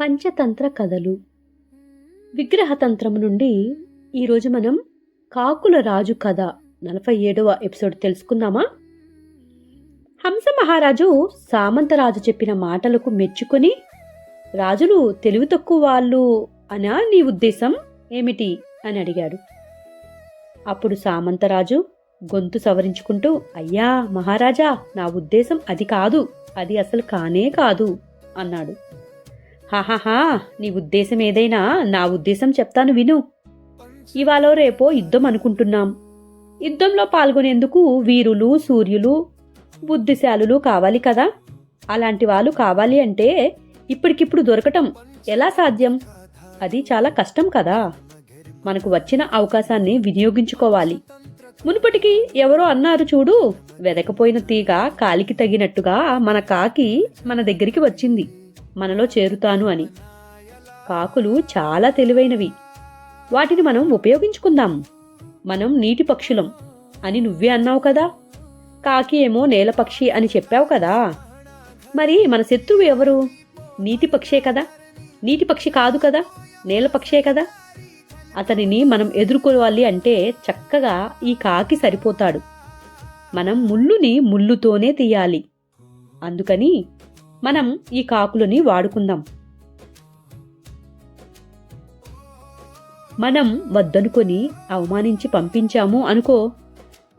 పంచతంత్ర కథలు. విగ్రహతంత్రం నుండి ఈరోజు మనం కాకుల రాజు కథ నలభై ఏడవ ఎపిసోడ్ తెలుసుకుందామా? హంస మహారాజు సామంతరాజు చెప్పిన మాటలకు మెచ్చుకొని రాజులు తెలివి తక్కువ వాళ్ళు అనా నీ ఉద్దేశం ఏమిటి అని అడిగాడు. అప్పుడు సామంతరాజు గొంతు సవరించుకుంటూ అయ్యా మహారాజా నా ఉద్దేశం అది కాదు అది అసలు కానే కాదు అన్నాడు. హాహాహా నీ ఉద్దేశం ఏదైనా నా ఉద్దేశం చెప్తాను విను. ఇవాళ రేపో యుద్ధం అనుకుంటున్నాం. యుద్ధంలో పాల్గొనేందుకు వీరులు సూర్యులు బుద్ధిశాలులు కావాలి కదా? అలాంటి వాళ్ళు కావాలి అంటే ఇప్పటికిప్పుడు దొరకటం ఎలా సాధ్యం? అది చాలా కష్టం కదా. మనకు వచ్చిన అవకాశాన్ని వినియోగించుకోవాలి. మునుపటికి ఎవరో అన్నారు చూడు వెదకపోయిన తీగ కాలికి తగినట్టుగా మన కాకి మన దగ్గరికి వచ్చింది. మనలో చేరుతాను అని. కాకులు చాలా తెలివైనవి. వాటిని మనం ఉపయోగించుకుందాం. మనం నీటి పక్షులం అని నువ్వే అన్నావు కదా. కాకి ఏమో నేల పక్షి అని చెప్పావు కదా. మరి మన శత్రువు ఎవరు? నీటి పక్షే కదా. నీటి పక్షి కాదు కదా. నేల పక్షే కదా. అతనిని మనం ఎదుర్కోవాలి అంటే చక్కగా ఈ కాకి సరిపోతాడు. మనం ముళ్ళుని ముళ్ళుతోనే తీయాలి. అందుకని మనం ఈ కాకులని వాడుకుందాం. మనం వద్దనుకొని అవమానించి పంపించాము అనుకో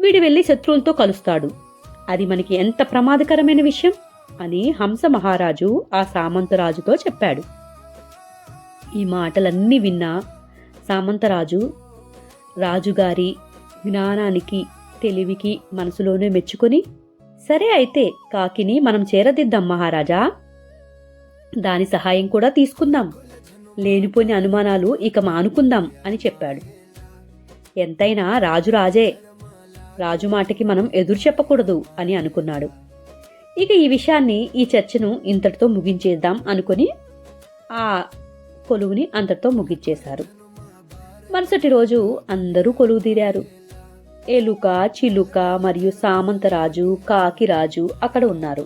వీడు వెళ్ళి శత్రువులతో కలుస్తాడు. అది మనకి ఎంత ప్రమాదకరమైన విషయం అని హంస మహారాజు ఆ సామంతరాజుతో చెప్పాడు. ఈ మాటలన్నీ విన్నా సామంతరాజు రాజుగారి జ్ఞానానికి తెలివికి మనసులోనే మెచ్చుకొని సరే అయితే కాకిని మనం చేరదిద్దాం మహారాజా. దాని సహాయం కూడా తీసుకుందాం. లేనిపోని అనుమానాలు ఇక మానుకుందాం అని చెప్పాడు. ఎంతైనా రాజు రాజే. రాజు మాటకి మనం ఎదురు చెప్పకూడదు అని అనుకున్నాడు. ఇక ఈ విషయాన్ని ఈ చర్చను ఇంతటితో ముగించేద్దాం అనుకుని ఆ కొలువుని అంతటితో ముగించేశారు. మరుసటి రోజు అందరూ కొలువు తీరారు. ఎలుక చిలుక మరియు సామంతరాజు కాకిరాజు అక్కడ ఉన్నారు.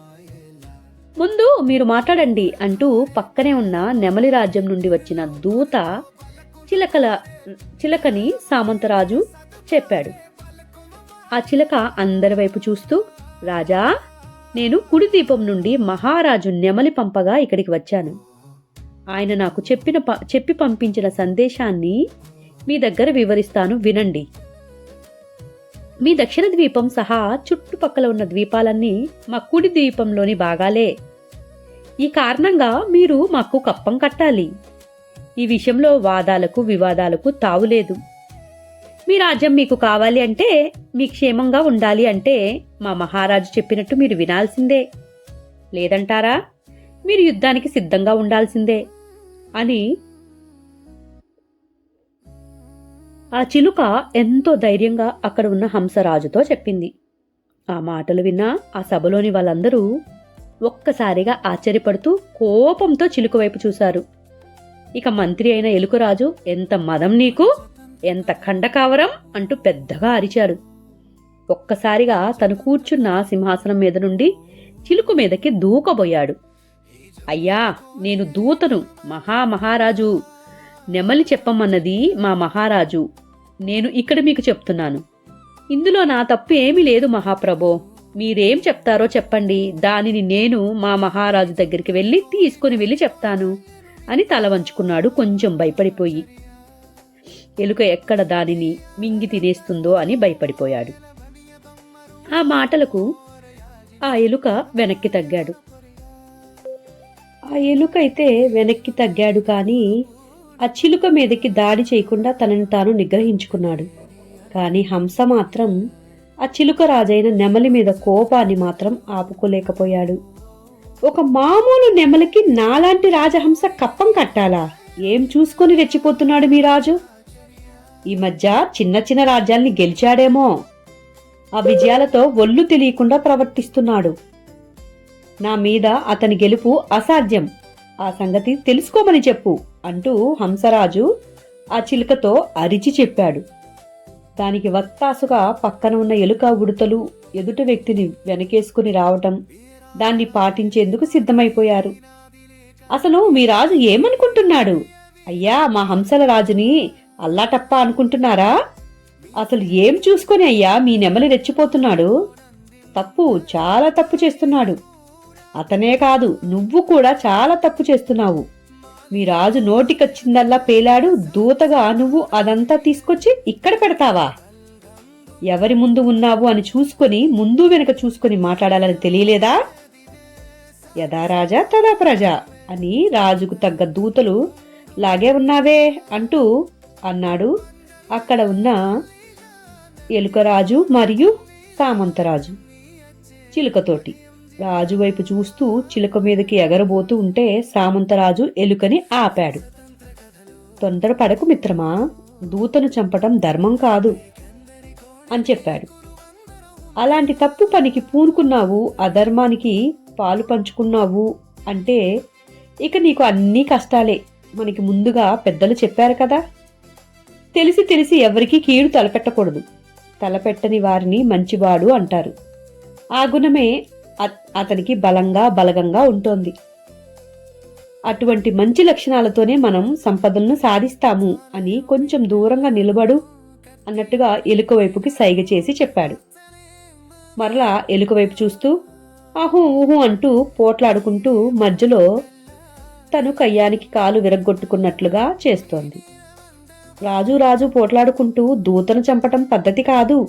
ముందు మీరు మాట్లాడండి అంటూ పక్కనే ఉన్న నెమలి రాజ్యం నుండి వచ్చిన దూత చిలకల చిలకని సామంతరాజు చెప్పాడు. ఆ చిలక అందరి వైపు చూస్తూ రాజా నేను కుడి దీపం నుండి మహారాజు నెమలి పంపగా ఇక్కడికి వచ్చాను. ఆయన నాకు చెప్పిన చెప్పి పంపించిన సందేశాన్ని మీ దగ్గర వివరిస్తాను వినండి. మీ దక్షిణ ద్వీపం సహా చుట్టుపక్కల ఉన్న ద్వీపాలన్నీ మా కుడి ద్వీపంలోని భాగాలే. ఈ కారణంగా మీరు మాకు కప్పం కట్టాలి. ఈ విషయంలో వాదాలకు వివాదాలకు తావులేదు మీ రాజ్యం మీకు కావాలి అంటే మీ క్షేమంగా ఉండాలి అంటే మా మహారాజు చెప్పినట్టు మీరు వినాల్సిందే. లేదంటారా? మీరు యుద్ధానికి సిద్ధంగా ఉండాల్సిందే. అని ఆ చిలుక ఎంతో ధైర్యంగా అక్కడ ఉన్న హంసరాజుతో చెప్పింది. ఆ మాటలు విన్న ఆ సభలోని వాళ్ళందరూ ఒక్కసారిగా ఆశ్చర్యపడుతూ కోపంతో చిలుక వైపు చూశారు. ఇక మంత్రి అయిన ఎలుకరాజు ఎంత మదం నీకు? ఎంత ఖండకావరం? అంటూ పెద్దగా అరిచాడు ఒక్కసారిగా తను కూర్చున్న సింహాసనం మీద నుండి చిలుక మీదకి దూకబోయాడు. అయ్యా నేను దూతను మహామహారాజు. నెమలి చెప్పమన్నది మా మహారాజు. నేను ఇక్కడ మీకు చెప్తున్నాను. ఇందులో నా తప్పు ఏమీ లేదు మహాప్రభో. మీరేం చెప్తారో చెప్పండి. దానిని నేను మా మహారాజు దగ్గరికి వెళ్ళి తీసుకుని వెళ్ళి చెప్తాను అని తల వంచుకున్నాడు కొంచెం భయపడిపోయి. ఎలుక ఎక్కడ దానిని మింగి తినేస్తుందో అని భయపడిపోయాడు. ఆ మాటలకు ఆ ఎలుక వెనక్కి తగ్గాడు. ఆ ఎలుక అయితే వెనక్కి తగ్గాడు కానీ ఆ చిలుక మీదకి దాడి చేయకుండా తనని తాను నిగ్రహించుకున్నాడు. కానీ హంస మాత్రం ఆ చిలుక రాజైన నెమలి మీద కోపాన్ని మాత్రం ఆపుకోలేకపోయాడు. ఒక మామూలు నెమలికి నాలాంటి రాజహంస కప్పం కట్టాలా? ఏం చూసుకొని రెచ్చిపోతున్నాడు మీ రాజు? ఈ మధ్య చిన్న చిన్న రాజ్యాల్ని గెలిచాడేమో. ఆ విజయాలతో ఒళ్ళు తెలియకుండా ప్రవర్తిస్తున్నాడు. నా మీద అతని గెలుపు అసాధ్యం. ఆ సంగతి తెలుసుకోమని చెప్పు. అంటూ హంసరాజు ఆ చిలుకతో అరిచి చెప్పాడు. దానికి వత్తాసుగా పక్కన ఉన్న ఎలుక ఉడతలు ఎదుట వ్యక్తిని వెనకేసుకుని రావటం దాన్ని పాటించేందుకు సిద్ధమైపోయారు. అసలు మీ రాజు ఏమనుకుంటున్నాడు? అయ్యా మా హంసల రాజుని అల్లాటప్ప అనుకుంటున్నారా? అసలు ఏం చూసుకొని అయ్యా మీ నెమలి రెచ్చిపోతున్నాడు? తప్పు చాలా తప్పు చేస్తున్నాడు. అతనే కాదు నువ్వు కూడా చాలా తప్పు చేస్తున్నావు. మీ రాజు నోటికొచ్చిందల్లా పేలాడు దూతగా నువ్వు అదంతా తీసుకొచ్చి ఇక్కడ పెడతావా? ఎవరి ముందు ఉన్నావు అని చూసుకొని ముందు వెనుక చూసుకొని మాట్లాడాలని తెలియలేదా? యథా రాజా తదా ప్రజ అని రాజుకు తగ్గ దూతలు లాగే ఉన్నావే అంటూ అన్నాడు. అక్కడ ఉన్న ఎలుకరాజు మరియు సామంతరాజు చిలుకతోటి రాజు వైపు చూస్తూ చిలుక మీదకి ఎగరబోతూ ఉంటే సామంతరాజు ఎలుకని ఆపాడు. తొందరపడకు మిత్రమా దూతను చంపటం ధర్మం కాదు అని చెప్పాడు. అలాంటి తప్పు పనికి పూనుకున్నావు అధర్మానికి పాలు పంచుకున్నావు అంటే ఇక నీకు అన్నీ కష్టాలే మనకి ముందుగా పెద్దలు చెప్పారు కదా. తెలిసి తెలిసి ఎవరికీ కీడు తలపెట్టకూడదు. తలపెట్టని వారిని మంచివాడు అంటారు. ఆ గుణమే అతనికి బలంగా బలగంగా ఉంటోంది. అటువంటి మంచి లక్షణాలతోనే మనం సంపదలను సాధిస్తాము అని కొంచెం దూరంగా నిలబడు అన్నట్టుగా ఎలుక వైపుకి సైగ చేసి చెప్పాడు. మరలా ఎలుక వైపు చూస్తూ ఆహూ ఊహూ అంటూ పోట్లాడుకుంటూ మధ్యలో తను కయ్యానికి కాలు విరగ్గొట్టుకున్నట్లుగా చేస్తోంది. రాజు రాజు పోట్లాడుకుంటూ దూతను చంపటం పద్ధతి కాదు.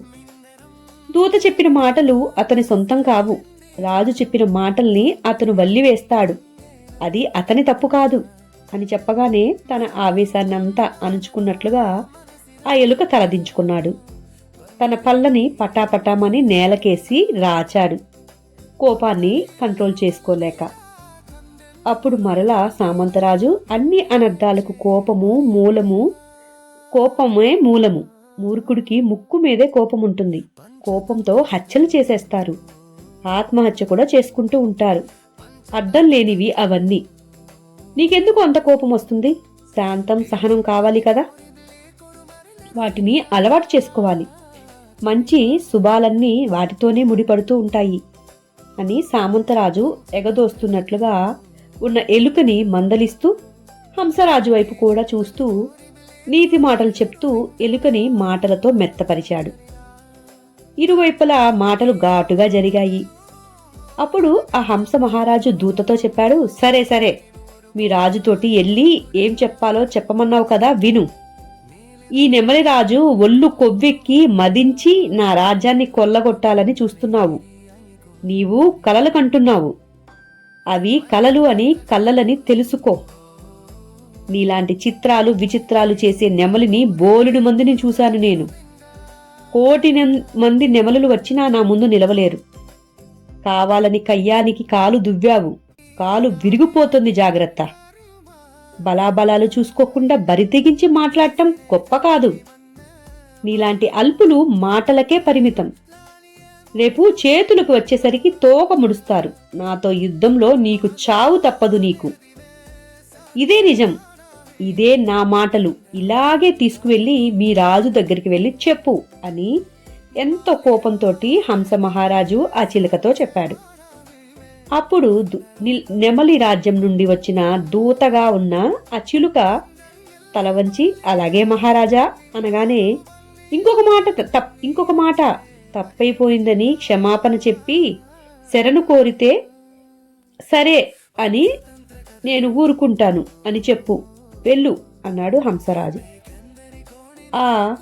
దూత చెప్పిన మాటలు అతని సొంతం కావు. రాజు చెప్పిన మాటల్ని అతను వల్లివేస్తాడు. అది అతని తప్పు కాదు అని చెప్పగానే తన ఆవేశాన్నంతా అణుచుకున్నట్లుగా ఆ ఎలుక తలదించుకున్నాడు. తన పళ్ళని పటాపటామని నేలకేసి రాచాడు. కోపాన్ని కంట్రోల్ చేసుకోలేక. అప్పుడు మరలా సామంతరాజు అన్ని అనర్థాలకు కోపము మూలము కోపమే మూలము. మూర్ఖుడికి ముక్కు మీదే కోపం ఉంటుంది కోపంతో హత్యలు చేసేస్తారు. ఆత్మహత్య కూడా చేసుకుంటూ ఉంటారు. అడ్డం లేనివి అవన్నీ. నీకెందుకు అంత కోపం వస్తుంది? శాంతం సహనం కావాలి కదా? వాటిని అలవాటు చేసుకోవాలి. మంచి శుభాలన్నీ వాటితోనే ముడిపడుతూ ఉంటాయి. అని సామంతరాజు ఎగదోస్తున్నట్లుగా ఉన్న ఎలుకని మందలిస్తూ హంసరాజు వైపు కూడా చూస్తూ నీతి మాటలు చెప్తూ ఎలుకని మాటలతో మెత్తపరిచాడు. ఇరువైపులా మాటలు ఘాటుగా జరిగాయి. అప్పుడు ఆ హంస మహారాజు దూతతో చెప్పాడు సరే సరే మీ రాజుతోటి వెళ్ళి ఏం చెప్పాలో చెప్పమన్నావు కదా విను. ఈ నెమలి రాజు ఒళ్ళు కొవ్వెక్కి మదించి నా రాజ్యాన్ని కొల్లగొట్టాలని చూస్తున్నావు. నీవు కలలు కంటున్నావు. అవి కలలు అని కళ్ళలని తెలుసుకో. నీలాంటి చిత్రాలు విచిత్రాలు చేసే నెమలిని బోలుడు మందిని చూశాను నేను. కోటి నెం- మంది నెమలులు వచ్చినా నా ముందు నిలవలేరు. కావాలని కయ్యానికి కాలు దువ్వావు. కాలు విరిగిపోతుంది జాగ్రత్త. బలాబలాలు చూసుకోకుండా బరి తెగించి మాట్లాడటం గొప్ప కాదు. నీలాంటి అల్పులు మాటలకే పరిమితం. రేపు చేతులకు వచ్చేసరికి తోక ముడుస్తారు. నాతో యుద్ధంలో నీకు చావు తప్పదు నీకు. ఇదే నిజం. ఇదే నా మాటలు. ఇలాగే తీసుకువెళ్ళి మీ రాజు దగ్గరికి వెళ్ళి చెప్పు అని ఎంతో కోపంతోటి హంస మహారాజు ఆ చిలుకతో చెప్పాడు. అప్పుడు దు- నెమలి రాజ్యం నుండి వచ్చిన దూతగా ఉన్న ఆ చిలుక తల వంచి అలాగే మహారాజా అనగానే ఇంకొక మాట తప్ ఇంకొక మాట తప్పైపోయిందని క్షమాపణ చెప్పి శరణు కోరితే సరే అని నేను ఊరుకుంటాను అని చెప్పు. వెళ్ళు అన్నాడు హంసరాజు. ఆ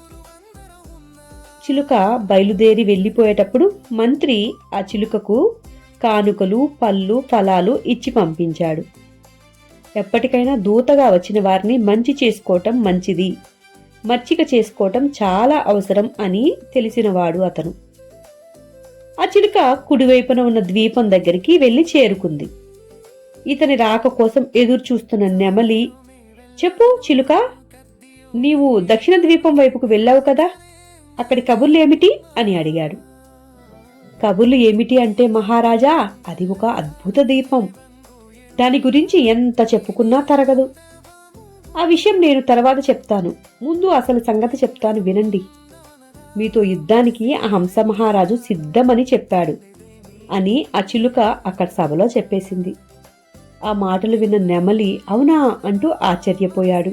చిలుక బయలుదేరి వెళ్ళిపోయేటప్పుడు మంత్రి ఆ చిలుకకు కానుకలు పళ్ళు ఫలాలు ఇచ్చి పంపించాడు. ఎప్పటికైనా దూతగా వచ్చిన వారిని మంచి చేసుకోవటం మంచిది. మచ్చిక చేసుకోవటం చాలా అవసరం అని తెలిసినవాడు అతను. ఆ చిలుక కుడివైపున ఉన్న ద్వీపం దగ్గరికి వెళ్ళి చేరుకుంది. ఇతని రాక కోసం ఎదురు చూస్తున్న నెమలి చెప్పు చిలుక. నీవు దక్షిణ ద్వీపం వైపుకు వెళ్ళావు కదా అక్కడి కబుర్లు ఏమిటి అని అడిగాడు. కబుర్లు ఏమిటి అంటే మహారాజా అది ఒక అద్భుత దీపం దాని గురించి ఎంత చెప్పుకున్నా తరగదు. ఆ విషయం నేను తర్వాత చెప్తాను. ముందు అసలు సంగతి చెప్తాను వినండి. మీతో యుద్ధానికి ఆ హంస మహారాజు సిద్ధమని చెప్పాడు అని ఆ చిలుక అక్కడ సభలో చెప్పేసింది. ఆ మాటలు విన్న నెమలి అవునా? అంటూ ఆశ్చర్యపోయాడు.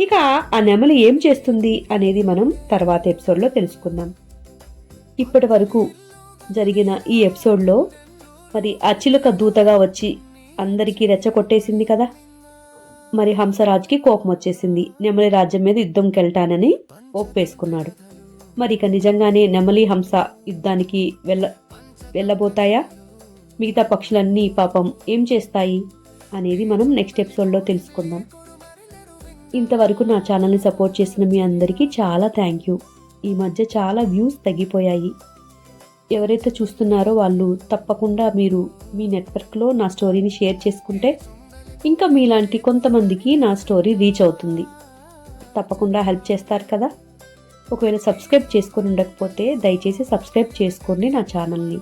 ఇక ఆ నెమలి ఏం చేస్తుంది అనేది మనం తర్వాత ఎపిసోడ్లో తెలుసుకుందాం. ఇప్పటి వరకు జరిగిన ఈ ఎపిసోడ్లో మరి ఆ చిలుక దూతగా వచ్చి అందరికీ రెచ్చగొట్టేసింది కదా? మరి హంసరాజుకి కోపం వచ్చేసింది. నెమలి రాజ్యం మీద యుద్ధంకి వెళ్తానని ఒప్పేసుకున్నాడు. మరి ఇక నిజంగానే నెమలి హంస యుద్ధానికి వెళ్ళ వెళ్ళబోతాయా? మిగతా పక్షులన్నీ పాపం ఏం చేస్తాయి అనేది మనం నెక్స్ట్ ఎపిసోడ్లో తెలుసుకుందాం. ఇంతవరకు నా ఛానల్ని సపోర్ట్ చేసిన మీ అందరికీ చాలా థ్యాంక్ యూ ఈ మధ్య చాలా వ్యూస్ తగ్గిపోయాయి. ఎవరైతే చూస్తున్నారో వాళ్ళు తప్పకుండా మీరు మీ నెట్వర్క్లో నా స్టోరీని షేర్ చేసుకుంటే ఇంకా మీలాంటి కొంతమందికి నా స్టోరీ రీచ్ అవుతుంది. తప్పకుండా హెల్ప్ చేస్తారు కదా. ఒకవేళ సబ్స్క్రైబ్ చేసుకొని ఉండకపోతే దయచేసి సబ్స్క్రైబ్ చేసుకోండి నా ఛానల్ని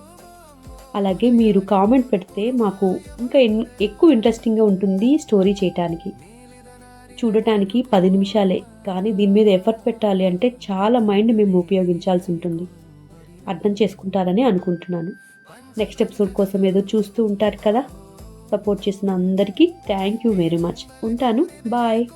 అలాగే మీరు కామెంట్ పెడితే మాకు ఇంకా ఎన్- ఎక్కువ ఇంట్రెస్టింగ్గా ఉంటుంది స్టోరీ చేయటానికి. చూడటానికి పది నిమిషాలే కానీ దీని మీద ఎఫర్ట్ పెట్టాలి అంటే చాలా మైండ్ మేము ఉపయోగించాల్సి ఉంటుంది. అర్థం చేసుకుంటారని అనుకుంటున్నాను. నెక్స్ట్ ఎపిసోడ్ కోసం ఏదో చూస్తూ ఉంటారు కదా? సపోర్ట్ చేసిన అందరికీ థ్యాంక్ యూ వెరీ మచ్ ఉంటాను. బాయ్